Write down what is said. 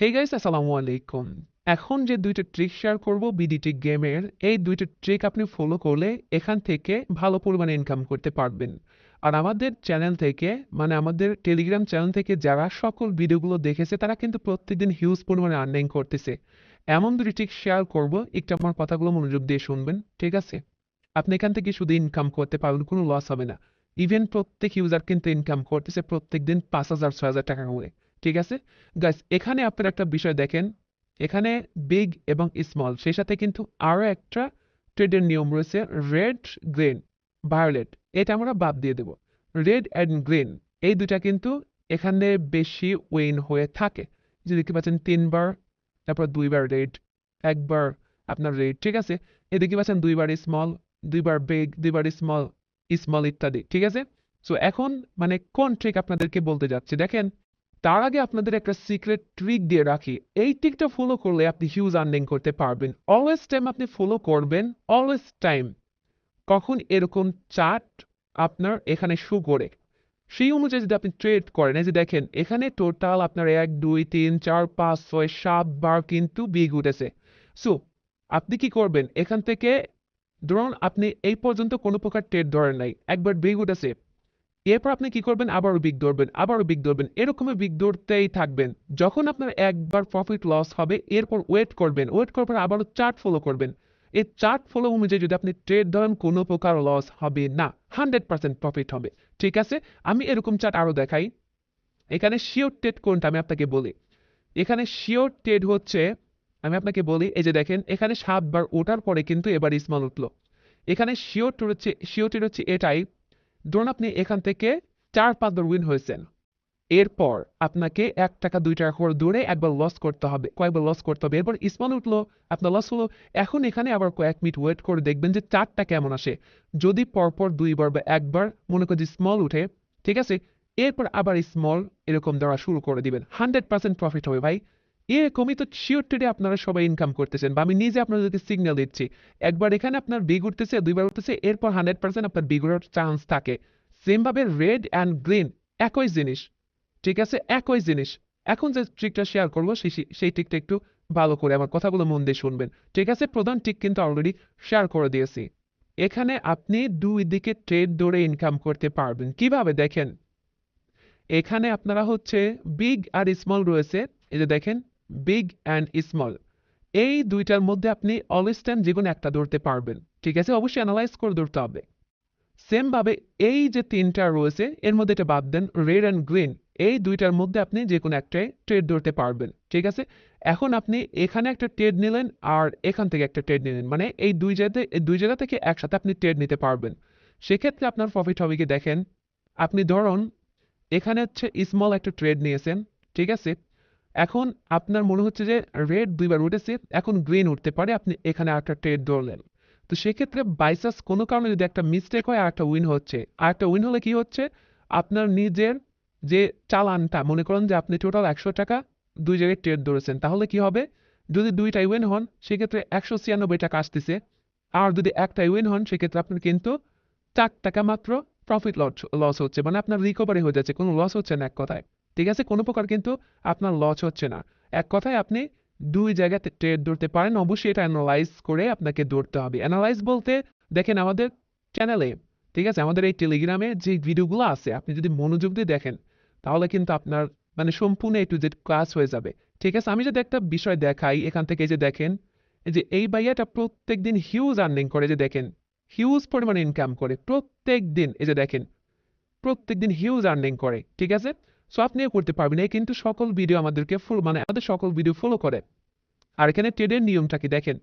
Hey guys আসসালামু আলাইকুম এখন যে দুইটা ট্রিক শেয়ার করব বিডিটি গেমের এই দুইটা ট্রিক আপনি ফলো করলে এখান থেকে ভালো পরিমাণে ইনকাম করতে পারবেন। আর আমাদের চ্যানেল থেকে মানে আমাদের টেলিগ্রাম চ্যানেল থেকে যারা সকল ভিডিওগুলো দেখেছে, তারা কিন্তু প্রত্যেকদিন হিউজ পরিমাণে আর্নিং করতেছে। এমন দুটি ট্রিক শেয়ার করব, একটু আমার কথাগুলো মনোযোগ দিয়ে শুনবেন, ঠিক আছে? আপনি এখান থেকে শুধু ইনকাম করতে পারবেন, কোনো লস হবে না। ইভেন প্রত্যেক ইউজার কিন্তু ইনকাম করতেছে প্রত্যেক দিন পাঁচ হাজার, ছয় হাজার টাকা করে। ঠিক আছে? গাইস এখানে আপনারা একটা বিষয় দেখেন। এখানে বিগ এবং স্মল সেই সাথে কিন্তু আরও একটা ট্রেডের নিয়ম রয়েছে রেড গ্রিন ভায়োলেট এটা আমরা বাদ দিয়ে দেব। রেড অ্যান্ড গ্রিন এই দুটা কিন্তু এখানে বেশি উইন হয়ে থাকে। যে দেখতে পাচ্ছেন তিনবার, তারপর দুইবার রেড একবার আপনার রেড ঠিক আছে? এদিকে পাচ্ছেন দুইবার স্মল দুইবার বিগ দুইবার স্মল স্মল ইত্যাদি, ঠিক আছে? সো এখন মানে কোন ট্রিক আপনাদেরকে বলতে যাচ্ছি? দেখেন তার আগে আপনাদের একটা সিক্রেট ট্রিক দিয়ে রাখি। এই ট্রিকটা ফলো করলে আপনি হিউজ আর্নিং করতে পারবেন। অলওয়েজ টাইম আপনি ফলো করবেন অলওয়েজ টাইম কখন এরকম চার্ট আপনার এখানে শো করে। সেই অনুযায়ী যদি আপনি ট্রেড করেন, এই যে দেখেন, এখানে টোটাল আপনার এক, দুই, তিন, চার, পাঁচ, ছয়, সাত বার কিন্তু বিগ উঠেছে। সো আপনি কি করবেন? এখান থেকে, ধরুন আপনি এই পর্যন্ত কোনো প্রকার ট্রেড ধরেন নাই। একবার বিগ উঠেছে। এরপর আপনি কি করবেন? আবারও বিগ ধরবেন, আবারও বিগ ধরবেন। এরকমই বিগ ধরতেই থাকবেন। যখন আপনার একবার প্রফিট লস হবে, এরপর ওয়েট করবেন। ওয়েট করার পর আবারও চার্ট ফলো করবেন। এই চার্ট ফলো অনুযায়ী যদি আপনি ট্রেড ধরেন, কোনো প্রকার লস হবে না। হান্ড্রেড পার্সেন্ট প্রফিট হবে। ঠিক আছে? আমি এরকম চার্ট আরও দেখাই। এখানে শিওর ট্রেড কোনটা আমি আপনাকে বলি। এখানে শিওর ট্রেড হচ্ছে, আমি আপনাকে বলি, এই যে দেখেন, এখানে সাতবার ওঠার পরে কিন্তু এবার স্মল উঠল। এখানে শিওর ট্রেড হচ্ছে শিওর ট্রেড হচ্ছে এটাই। ধরুন আপনি এখান থেকে চার পাঁচবার উইন হয়েছেন। এরপর আপনাকে এক টাকা, দুই টাকা করে দূরে একবার লস করতে হবে, কয়েকবার লস করতে হবে। এরপর স্মল উঠল, আপনার লস হলো। এখন এখানে আবার কয়েক মিনিট ওয়েট করে দেখবেন যে চারটা কেমন আসে। যদি পরপর দুইবার বা একবার মনে করি স্মল উঠে, ঠিক আছে? এরপর আবার স্মল এরকম দেওয়া শুরু করে দিবেন। হান্ড্রেড পার্সেন্ট প্রফিট হবে ভাই। এরকমই তো শিওর ট্রেডে আপনারা সবাই ইনকাম করতেছেন বা আমি নিজে আপনাদেরকে সিগন্যাল দিচ্ছি। একবার এখানে আপনার বিগ উঠতেছে, দুইবার উঠতেছে, এরপর হান্ড্রেড পার্সেন্ট আপনার বিগ উঠার চান্স থাকে। সেমভাবে রেড অ্যান্ড গ্রিন একই জিনিস। ঠিক আছে? একই জিনিস। এখন যে ট্রিকটা শেয়ার করব, সেই সেই ট্রিকটা একটু ভালো করে আমার কথাগুলো মন দিয়ে শুনবেন। ঠিক আছে? প্রধান ট্রিক কিন্তু অলরেডি শেয়ার করে দিয়েছি। এখানে আপনি দুই দিকে ট্রেড ধরে ইনকাম করতে পারবেন। কীভাবে? দেখেন। এখানে আপনারা হচ্ছে বিগ আর স্মল রয়েছে। এই যে দেখেন বিগ অ্যান্ড স্মল এই দুইটার মধ্যে আপনি অলওয়েজ টাইম যে কোনো একটা ধরতে পারবেন। ঠিক আছে? অবশ্যই অ্যানালাইজ করে ধরতে হবে। সেম ভাবে এই যে তিনটা রয়েছে, এর মধ্যে এটা বাদ দেন রেড অ্যান্ড গ্রিন এই দুইটার মধ্যে আপনি যে কোনো একটাই ট্রেড ধরতে পারবেন। ঠিক আছে? এখন আপনি এখানে একটা ট্রেড নিলেন আর এখান থেকে একটা ট্রেড নিলেন। মানে এই দুই জায়গাতে দুই জায়গা থেকে একসাথে আপনি ট্রেড নিতে পারবেন। সেক্ষেত্রে আপনার প্রফিট হবে কি দেখেন? আপনি ধরুন, এখানে হচ্ছে স্মল একটা ট্রেড নিয়েছেন। ঠিক আছে? এখন আপনার মনে হচ্ছে যে রেড দুইবার উঠেছে এখন গ্রিন উঠতে পারে, আপনি এখানে একটা ট্রেড ধরলেন। তো সেক্ষেত্রে বাইসাস কোনো কারণে যদি একটা মিস্টেক হয় একটা উইন হচ্ছে। আর একটা উইন হলে কি হচ্ছে? আপনার নিজের যে চালানটা, মনে করেন যে আপনি টোটাল একশো টাকা দুই জায়গায় ট্রেড ধরেছেন, তাহলে কি হবে? যদি দুইটাই উইন হন, সেক্ষেত্রে একশো ছিয়ানব্বই টাকা আসতেছে। আর যদি একটাই উইন হন, সেক্ষেত্রে আপনার কিন্তু চার টাকা মাত্র প্রফিট লস লস হচ্ছে। মানে আপনার রিকভারি হয়ে যাচ্ছে, কোনো লস হচ্ছে না এক কথায়। ঠিক আছে? কোনো প্রকার কিন্তু আপনার লস হচ্ছে না। এক কথায় আপনি দুই জায়গাতে ট্রেড ধরতে পারেন, অবশ্যই এটা অ্যানালাইজ করে আপনাকে ধরতে হবে। অ্যানালাইজ বলতে দেখেন আমাদের চ্যানেলে ঠিক আছে? আমাদের এই টেলিগ্রামে যে ভিডিওগুলো আছে, আপনি যদি মনোযোগ দিয়ে দেখেন, তাহলে কিন্তু আপনার মানে সম্পূর্ণ এ টু জেড ক্লাস হয়ে যাবে। ঠিক আছে? আমি যদি একটা বিষয় দেখাই, এখান থেকে যে দেখেন যে এই ভাইয়াটা প্রত্যেক দিন হিউজ আর্নিং করে যে দেখেন হিউজ পরিমাণে ইনকাম করে প্রত্যেক দিন এই যে দেখেন প্রত্যেক দিন হিউজ আর্নিং করে, ঠিক আছে? সো আপনিও করতে পারবেন। এই কিন্তু সকল ভিডিও আমাদেরকে ফুল মানে আমাদের সকল ভিডিও ফলো করে। আর এখানে ট্রেডের নিয়মটা কি দেখেন?